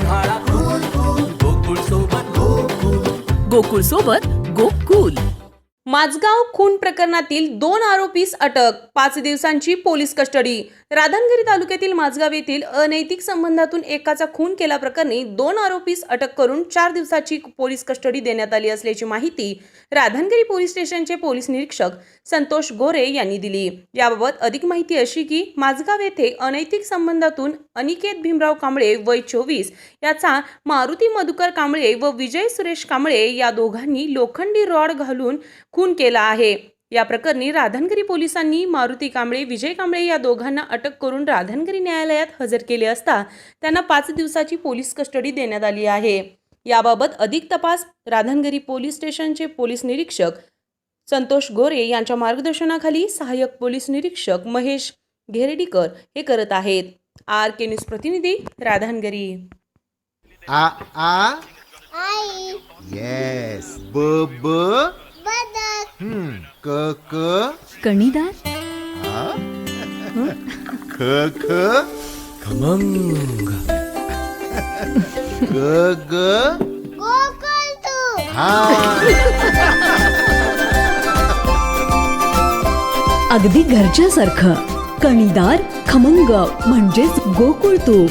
उन्हाळा गोकुळ सोबत गोकुळ सोबत गोकुल. माझगाव खून प्रकरणातील दोन आरोपीस अटक पाच दिवसांची पोलीस कस्टडी. राधानगिरी तालुक्यातील माझगाव येथील अनैतिक संबंधातून एकाचा खून केल्याप्रकरणी दोन आरोपीस अटक करून चार दिवसाची पोलीस कस्टडी देण्यात आली असल्याची माहिती राधानगिरी पोलीस स्टेशनचे पोलीस निरीक्षक संतोष गोरे यांनी दिली. याबाबत अधिक माहिती अशी की माझगाव येथे अनैतिक संबंधातून अनिकेत भीमराव कांबळे वय चोवीस याचा मारुती मधुकर कांबळे व विजय सुरेश कांबळे या दोघांनी लोखंडी रॉड घालून खून केला आहे. या प्रकरणी राधानगिरी पोलिसांनी मारुती कांबळे विजय कांबळे या दोघांना अटक करून राधानगिरी न्यायालयात हजर केले असता त्यांना पाच दिवसाची पोलीस कस्टडी देण्यात आली आहे. याबाबत अधिक तपास राधानगिरी पोलीस स्टेशनचे पोलीस निरीक्षक संतोष गोरे यांच्या मार्गदर्शनाखाली सहाय्यक पोलीस निरीक्षक महेश घेरडीकर हे करत आहेत. आर के न्यूज प्रतिनिधी राधानगिरी. आ आ? येस ब ब? क क. कणीदार? ख ख. खमंग. ग ग. हा. अगदी घरच्यासारखं. कणीदार खमंग म्हणजेच गोकुळ तूप